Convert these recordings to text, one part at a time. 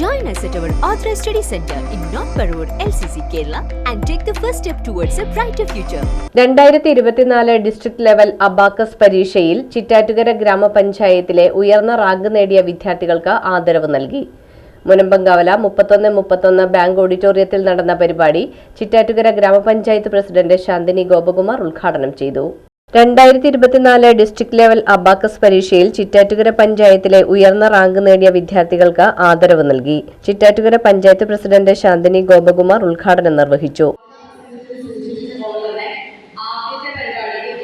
Join us at our Authorized Study Center in North Parur, LCC, Kerala, and take the first step towards a brighter future. രണ്ടായിരത്തി ഇരുപത്തിനാല് district level abacus പരീക്ഷയിൽ ചിറ്റാറ്റുകര ഗ്രാമപഞ്ചായത്തിലെ ഉയർന്ന rank നേടിയ വിദ്യാർത്ഥികൾക്ക് ആദരവ് നൽകി മുനമ്പങ്കാവല മുപ്പത്തൊന്ന് മുപ്പത്തൊന്ന് ബാങ്ക് ഓഡിറ്റോറിയത്തിൽ നടന്ന പരിപാടി ചിറ്റാറ്റുകര ഗ്രാമപഞ്ചായത്ത് പ്രസിഡന്റ് ശാന്തിനി ഗോപകുമാർ ഉദ്ഘാടനം ചെയ്തു രണ്ടായിരത്തി ഇരുപത്തിനാല് ഡിസ്ട്രിക്ട് ലെവൽ അബാക്കസ് പരീക്ഷയിൽ ചിറ്റാറ്റുകര പഞ്ചായത്തിലെ ഉയർന്ന റാങ്ക് നേടിയ വിദ്യാർത്ഥികൾക്ക് ആദരവ് നൽകി. ചിറ്റാറ്റുകര പഞ്ചായത്ത് പ്രസിഡന്റ് ശാന്തിനി ഗോപകുമാർ ഉദ്ഘാടനം നിർവഹിച്ചു. സൂചിപ്പിച്ചതുപോലെ തന്നെ ആദ്യത്തെ പരിപാടിയിൽ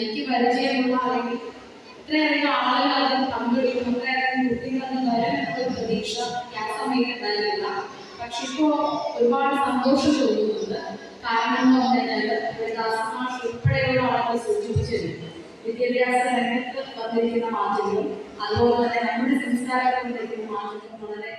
എനിക്ക് പരിചയമുള്ള അല്ലെങ്കിൽ ഇത്രയധികം ആളുകൾ അതിൽ പങ്കെടുക്കും ഇത്രയധികം കുട്ടികളെന്ന് വരും എന്നൊരു പ്രതീക്ഷ ആ സമയത്ത് ഉണ്ടായിരുന്നില്ല പക്ഷെ ഇപ്പോ ഒരുപാട് സന്തോഷം തോന്നുന്നുണ്ട്. കാരണം എന്ന് പറഞ്ഞാൽ ഉൾപ്പെടെയുള്ള ആളുകൾ സൂചിപ്പിച്ചിരുന്നു വിദ്യാഭ്യാസ രംഗത്ത് വന്നിരിക്കുന്ന മാറ്റങ്ങളും അതുപോലെ തന്നെ നമ്മുടെ സംസ്കാരത്തിൽ വന്നിരിക്കുന്ന മാറ്റങ്ങളും വളരെ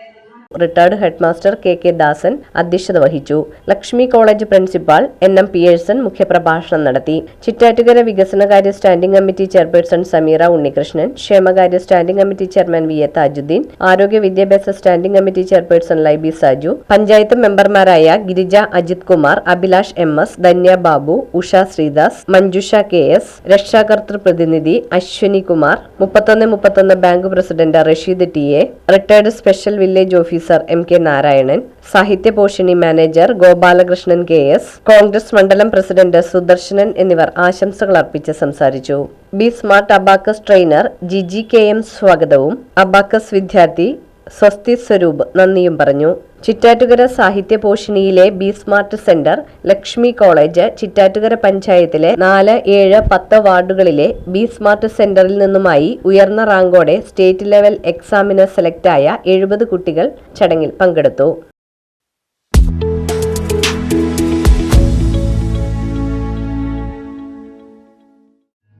പ്രധാന head master K K Dasan അധ്യക്ഷത വഹിച്ചു. Lakshmi college principal N M Pearson മുഖ്യപ്രഭാഷണം നടത്തി. ചിറ്റാറ്റുകര വികസനകാര്യ standing committee chairperson Sameera Unnikrishnan ക്ഷേമകാര്യ standing committee chairman V A Thajuddeen ആരോഗ്യ വിദ്യാഭ്യാസ standing committee chairperson Laibi Saju panchayat മെമ്പർമാരായ Girija Ajith Kumar Abhilash M S Dhanya Babu Usha Sreedas Manjusha K S രക്ഷാകർത്തൃ പ്രതിനിധി അശ്വിനി കുമാർ മുപ്പത്തൊന്ന് മുപ്പത്തൊന്ന് bank president Rasheed T A retired special village officer M K Narayanan Sahithya Sahithyaposhini manager Gopalakrishnan K S Congress മണ്ഡലം president Sudarsanan എന്നിവർ ആശംസകൾ അർപ്പിച്ച് സംസാരിച്ചു. B smart abacus trainer Jiji K M സ്വാഗതവും abacus വിദ്യാർത്ഥി സ്വസ്തി സ്വരൂപ് നന്ദിയും പറഞ്ഞു. ചിറ്റാറ്റുകര സാഹിത്യ പോഷിണിയിലെ B smart centre Lakshmi college Chittattukara പഞ്ചായത്തിലെ നാല് ഏഴ് പത്ത് വാർഡുകളിലെ ബി സ്മാർട്ട് സെന്ററിൽ നിന്നുമായി ഉയർന്ന റാങ്കോടെ സ്റ്റേറ്റ് ലെവൽ എക്സാമിന് സെലക്ടായ എഴുപത് കുട്ടികൾ ചടങ്ങിൽ പങ്കെടുത്തു.